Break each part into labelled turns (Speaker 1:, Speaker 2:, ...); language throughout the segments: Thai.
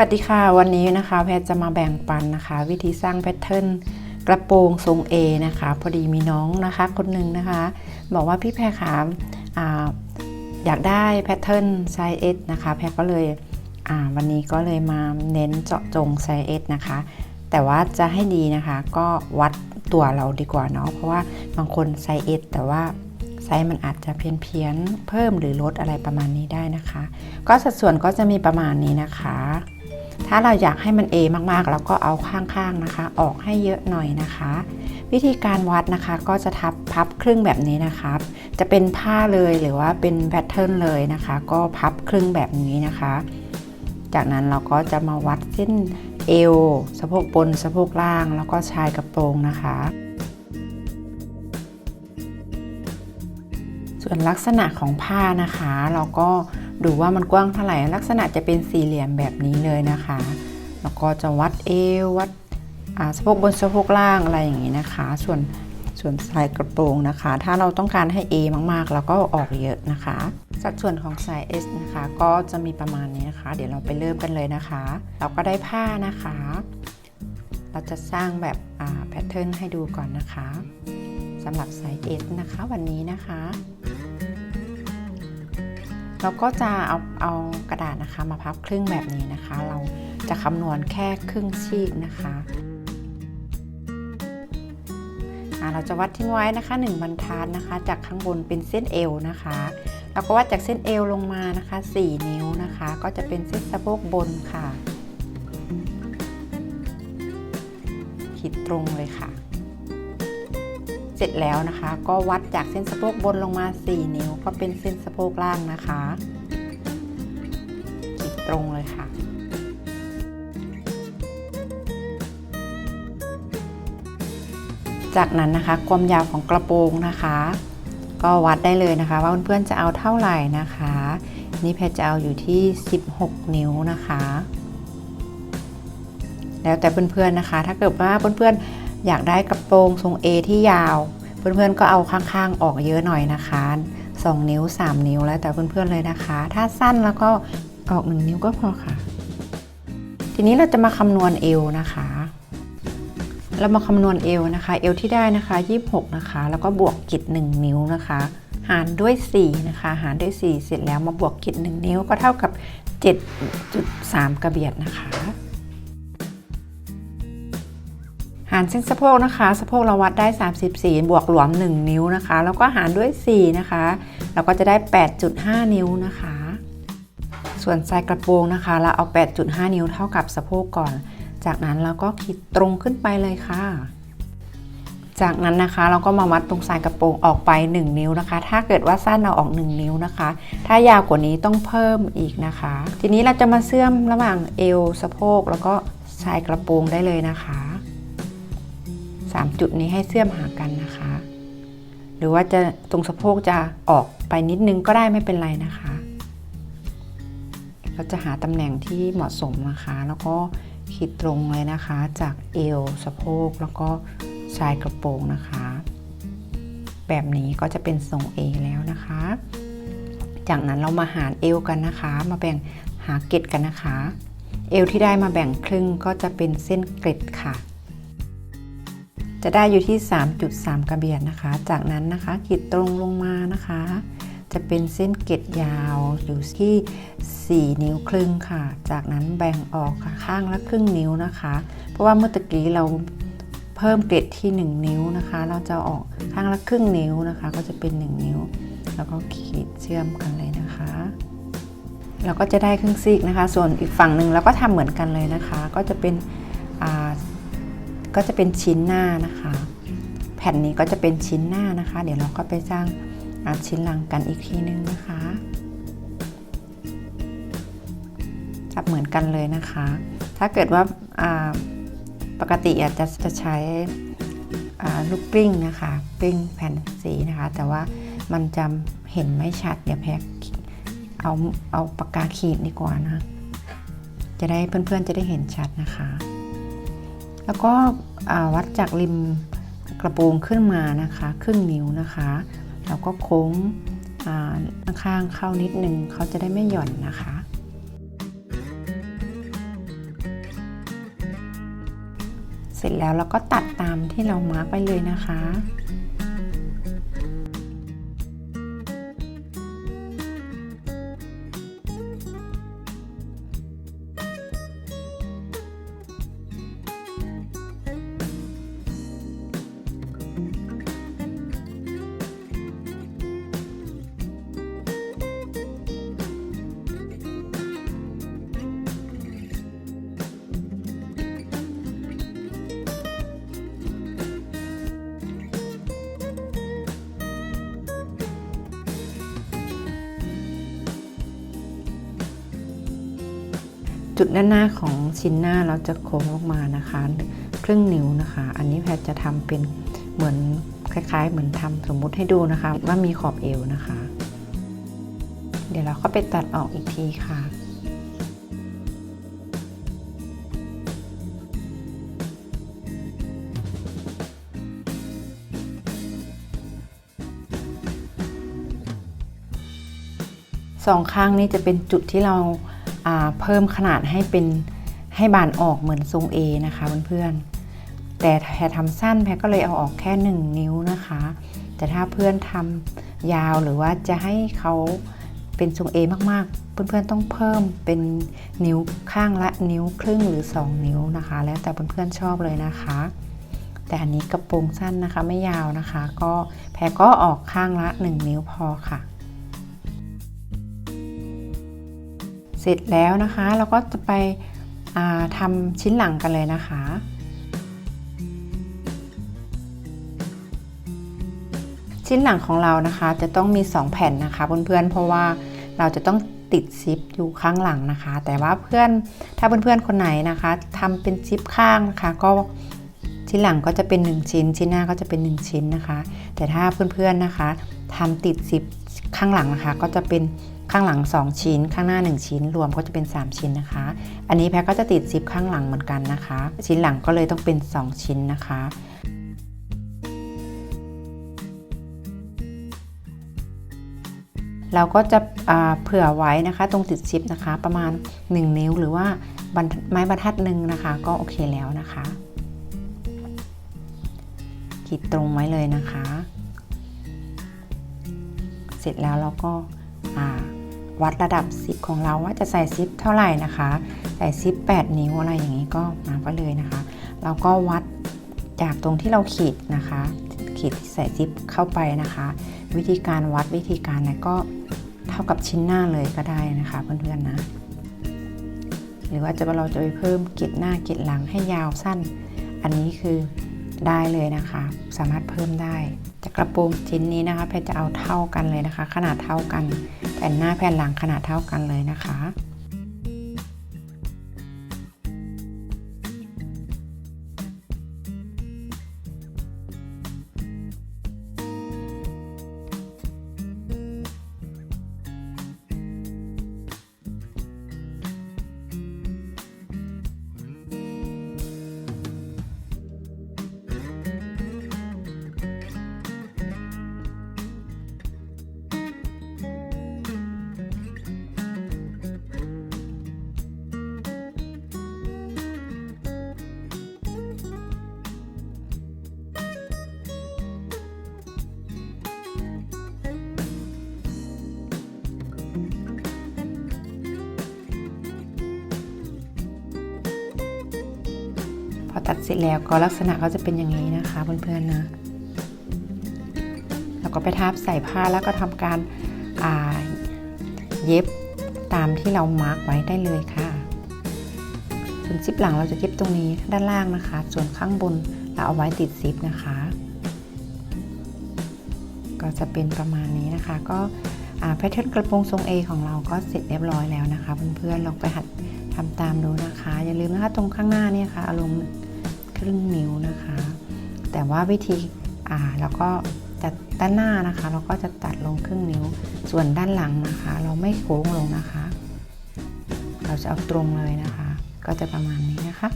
Speaker 1: วัสดีค่ะ วันนี้นะคะแพทย์จะมาแบ่งปันนะคะ วิธีสร้างแพทเทิร์นกระโปรงทรง A นะคะ พอดีมีน้องนะคะ คนหนึ่งนะคะ บอกว่าพี่แพรขาอ่าอยากได้แพทเทิร์นไซส์ S นะคะ แพรก็เลยวันนี้ก็เลยมาเน้นเจาะจงไซส์ S นะคะ แต่ว่าจะให้ดีนะคะก็วัดตัวเราดีกว่าเนาะเพราะว่าบางคนไซส์ S แต่ว่า ไซส์มันอาจจะเพี้ยนเพียนเพิ่มหรือลดอะไรประมาณนี้ได้นะคะ ก็สัดส่วนก็จะมีประมาณนี้นะคะ ถ้าเราอยากให้มัน A มากๆเราก็เอาข้างๆนะคะ ออกให้เยอะหน่อยนะคะ วิธีการวัดนะคะก็จะทับพับครึ่งแบบนี้นะคะจะเป็นผ้าเลยหรือว่าเป็นแพทเทิร์นเลยนะคะ ก็พับครึ่งแบบนี้นะคะ จากนั้นเราก็จะมาวัดเส้นเอวสะโพกบนสะโพกล่าง แล้วก็ชายกระโปรงนะคะ ส่วนลักษณะของผ้านะคะ เราก็ดูว่ามันกว้างเท่าไหร่ลักษณะจะเป็นสี่เหลี่ยมแบบนี้เลยนะคะแล้วก็จะวัดเอววัดอาสะโพกบนสะโพกล่างอะไรอย่างนี้นะคะ ส่วนส่วนสายกระโปรงนะคะ ถ้าเราต้องการให้ A มากๆเราก็ออกเยอะนะคะ สัดส่วนของสาย S นะคะ ก็จะมีประมาณนี้นะคะ เดี๋ยวเราไปเริ่มกันเลยนะคะ เราก็ได้ผ้านะคะ เราจะสร้างแบบแพทเทิร์นให้ดูก่อนนะคะสำหรับสาย S นะคะวันนี้นะคะ เราก็จะเอาเอากระดาษนะคะมาพับครึ่งแบบนี้นะคะ เราจะคำนวณแค่ครึ่งซีกนะคะเราจะวัดทิ้งไว้นะคะ 1 บรรทัดนะคะ จากข้างบนเป็นเส้นเอวนะคะเราก็วัดจากเส้นเอวลงมานะคะ 4 นิ้วนะคะ ก็จะเป็นเส้นสะโพกบนค่ะ ขีดตรงเลยค่ะ เสร็จแล้วนะคะ ก็วัดจากเส้นสะโพกบนลงมา 4 นิ้ว ก็เป็นเส้นสะโพกล่างนะคะขีดตรงเลยค่ะ จากนั้นนะคะความยาวของกระโปรงนะคะ ก็วัดได้เลยนะคะ ว่าเพื่อนๆจะเอาเท่าไหร่นะคะ นี่แพทจะเอาอยู่ที่ 16 นิ้วนะคะ แล้วแต่เพื่อนๆนะคะ ถ้าเกิดว่าเพื่อนๆ อยากได้กระโปรงทรง A ที่ยาว เพื่อนๆก็เอาข้างๆ ออกเยอะหน่อยนะคะ 2 นิ้ว 3 นิ้วแล้วแต่เพื่อนๆเลยนะคะ ถ้าสั้นแล้วก็ออก 1 นิ้วก็พอค่ะ ทีนี้เราจะมาคำนวณเอวนะคะ เรามาคำนวณเอวนะคะ เอวที่ได้นะคะ26นะคะ แล้วก็บวกกิจ1นิ้วนะคะ หารด้วย4นะคะ หารด้วย 4 เสร็จแล้วมาบวกกิจ1นิ้วก็เท่ากับ 7.3 กระเบียดนะคะารเส้นสะโพกนะคะ สะโพกเราวัดได้ 34 บวกหลวม 1 นิ้วนะคะ แล้วก็หารด้วย 4 นะคะ เราก็จะได้ 8.5 นิ้วนะคะ ส่วนไซกระโปรงนะคะ เราเอา 8.5 นิ้วเท่ากับสะโพกก่อน จากนั้นเราก็ขีดตรงขึ้นไปเลยค่ะ จากนั้นนะคะเราก็มาวัดตรงสายกระโปรงออกไป 1 นิ้วนะคะ ถ้าเกิดว่าสั้นเราออก 1 นิ้วนะคะ ถ้ายาวกว่านี้ต้องเพิ่มอีกนะคะ ทีนี้เราจะมาเชื่อมระหว่างเอวสะโพกแล้วก็ชายกระโปรงได้เลยนะคะ 3 จุดนี้ให้เชื่อมหากันนะคะ หรือว่าจะตรงสะโพกจะออกไปนิดนึงก็ได้ไม่เป็นไรนะคะ เราจะหาตำแหน่งที่เหมาะสมนะคะ แล้วก็ขีดตรงเลยนะคะ จากเอวสะโพกแล้วก็ชายกระโปรงนะคะ แบบนี้ก็จะเป็นทรง A แล้วนะคะ จากนั้นเรามาหารเอวกันนะคะ มาแบ่งหาเกล็ดกันนะคะ เอวที่ได้มาแบ่งครึ่งก็จะเป็นเส้นเกล็ดค่ะ จะได้อยู่ที่ 3.3 กระเบียดนะคะ จากนั้นนะคะขีดตรงลงมานะคะ จะเป็นเส้นเกล็ดยาวอยู่ที่ 4 นิ้วครึ่งค่ะ จากนั้นแบ่งออกค่ะข้างละครึ่งนิ้วนะคะ เพราะว่าเมื่อตะกี้เราเพิ่มเกล็ดที่ 1 นิ้วนะคะ เราจะออกข้างละครึ่งนิ้วนะคะ ก็จะเป็น 1 นิ้ว แล้วก็ขีดเชื่อมกันเลยนะคะเราก็จะได้ครึ่งซีกนะคะ ส่วนอีกฝั่งหนึ่งเราก็ทำเหมือนกันเลยนะคะ ก็จะเป็นอ่า ก็จะเป็นชิ้นหน้านะคะ แผ่นนี้ก็จะเป็นชิ้นหน้านะคะ เดี๋ยวเราก็ไปสร้างชิ้นหลังกันอีกทีนึงนะคะ จับเหมือนกันเลยนะคะ ถ้าเกิดว่าปกติอาจจะจะใช้ลูกกลิ้งนะคะกลิ้งแผ่นสีนะคะ แต่ว่ามันจะเห็นไม่ชัด เดี๋ยวแพกเอาเอาปากกาขีดดีกว่านะ จะได้เพื่อนๆจะได้เห็นชัดนะคะ แล้วก็วัดจากริมกระโปรงขึ้นมานะคะครึ่งนิ้วนะคะแล้วก็โค้งข้างเข้านิดนึงเขาจะได้ไม่หย่อนนะคะ เสร็จแล้วเราก็ตัดตามที่เรามาร์กไปเลยนะคะ จุดด้านหน้าของชิ้นหน้าเราจะโค้งลงมานะคะครึ่งนิ้วนะคะ อันนี้แพทย์จะทำเป็นเหมือนคล้าย ๆ เหมือนทำสมมุติให้ดูนะคะ ว่ามีขอบเอวนะคะ เดี๋ยวเราก็ไปตัดออกอีกทีค่ะสองข้างนี้จะเป็นจุดที่เรา เพิ่มขนาดให้เป็นให้บานออกเหมือนทรง A นะคะเพื่อนๆ แต่แพรทำสั้นแพรก็เลยเอาออกแค่ 1 นิ้วนะคะ แต่ถ้าเพื่อนทำยาวหรือว่าจะให้เขาเป็นทรง A มากๆ เพื่อนๆต้องเพิ่มเป็นนิ้วข้างละนิ้วครึ่งหรือ 2 นิ้วนะคะ แล้วแต่เพื่อนๆชอบเลยนะคะ แต่อันนี้กระโปรงสั้นนะคะไม่ยาวนะคะ ก็แพรก็ออกข้างละ 1 นิ้วพอค่ะ สร็จแล้วนะคะ เราก็จะไปทำชิ้นหลังกันเลยนะคะชิ้นหลังของเรานะคะจะต้องมี 2 แผ่นนะคะเพื่อนๆเพราะว่าเราจะต้องติดซิปอยู่ข้างหลังนะคะ แต่ว่าเพื่อนถ้าเพื่อนๆคนไหนนะคะทำเป็นซิปข้างนะคะ ก็ชิ้นหลังก็จะเป็น 1 ชิ้น ชิ้นหน้าก็จะเป็น 1 ชิ้นนะคะ แต่ถ้าเพื่อนๆนะคะทำติดซิปข้างหลังนะคะ ก็จะเป็น ข้างหลัง 2 ชิ้น ข้างหน้า 1 ชิ้น รวมก็จะเป็น 3 ชิ้นนะคะ อันนี้แพ็กก็จะติดซิปข้างหลังเหมือนกันนะคะ ชิ้นหลังก็เลยต้องเป็น 2 ชิ้นนะคะเราก็จะเผื่อไว้นะคะตรงติดซิปนะคะ ประมาณ 1 นิ้วหรือว่าไม้บรรทัดหนึ่งนะคะ ก็โอเคแล้วนะคะขีดตรงไว้เลยนะคะ เสร็จแล้วเราก็อ่า วัดระดับซิปของเราว่าจะใส่ซิปเท่าไหร่นะคะ ใส่ซิป8 นิ้วอะไรอย่างนี้ก็มาก็เลยนะคะ เราก็วัดจากตรงที่เราขีดนะคะ ขีดที่ใส่ซิปเข้าไปนะคะ วิธีการวัดวิธีการอะไรก็เท่ากับชิ้นหน้าเลยก็ได้นะคะเพื่อนๆนะ หรือว่าจะเราจะไปเพิ่มกล็ดหน้ากล็ดหลังให้ยาวสั้น อันนี้คือ ได้เลยนะคะ สามารถเพิ่มได้จากกระโปรงชิ้นนี้นะคะแพรจะเอาเท่ากันเลยนะคะ ขนาดเท่ากัน แผ่นหน้าแผ่นหลังขนาดเท่ากันเลยนะคะ ตัดเสร็จแล้วก็ลักษณะก็จะเป็นอย่างนี้นะคะเพื่อนๆนะแล้วก็ไปทับใส่ผ้าแล้วก็ทำการเย็บตามที่เรามาร์กไว้ได้เลยค่ะ ส่วนซิปหลังเราจะเย็บตรงนี้ด้านล่างนะคะ ส่วนข้างบนเราเอาไว้ติดซิปนะคะ ก็จะเป็นประมาณนี้นะคะ ก็แพทเทิร์นกระโปรงทรง A ของเราก็เสร็จเรียบร้อยแล้วนะคะเพื่อนๆลองไปหัดทำตามดูนะคะ อย่าลืมนะคะตรงข้างหน้าเนี่ยค่ะอารมณ์ ครึ่งนิ้วนะคะ แต่ว่าวิธีอ่าแล้วก็จัดด้านหน้านะคะ เราก็จะตัดลงครึ่งนิ้ว ส่วนด้านหลังนะคะ เราไม่โค้งลงนะคะ เราจะเอาตรงเลยนะคะ ก็จะประมาณนี้นะคะ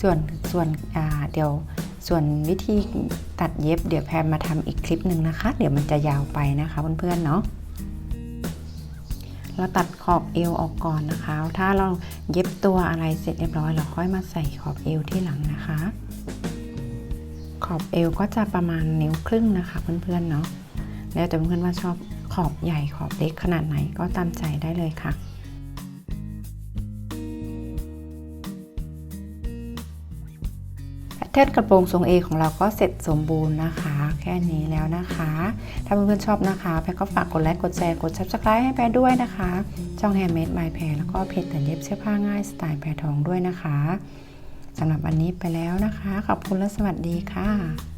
Speaker 1: ส่วนส่วนอ่าเดี๋ยวส่วนวิธีตัดเย็บเดี๋ยวแพรมาทำอีกคลิปหนึ่งนะคะ เดี๋ยวมันจะยาวไปนะคะเพื่อนๆเนาะ เราตัดขอบเอวออกก่อนนะคะ ถ้าเราเย็บตัวอะไรเสร็จเรียบร้อยเราค่อยมาใส่ขอบเอวที่หลังนะคะ ขอบเอวก็จะประมาณนิ้วครึ่งนะคะเพื่อนๆเนาะแล้วแต่เพื่อนๆว่าชอบขอบใหญ่ขอบเล็กขนาดไหนก็ตามใจได้เลยค่ะ เทศกระโปรงทรงเอของเราก็เสร็จสมบูรณ์นะคะ แค่นี้แล้วนะคะ ถ้าเพื่อนๆชอบนะคะแพรก็ฝากกดไลค์กดแชร์กด subscribe ให้แพรด้วยนะคะช่อง Handmade by แพรแล้วก็เพจแต่เย็บเสื้อผ้าง่ายสไตล์แพรทองด้วยนะคะสำหรับวันนี้ไปแล้วนะคะ ขอบคุณและสวัสดีค่ะ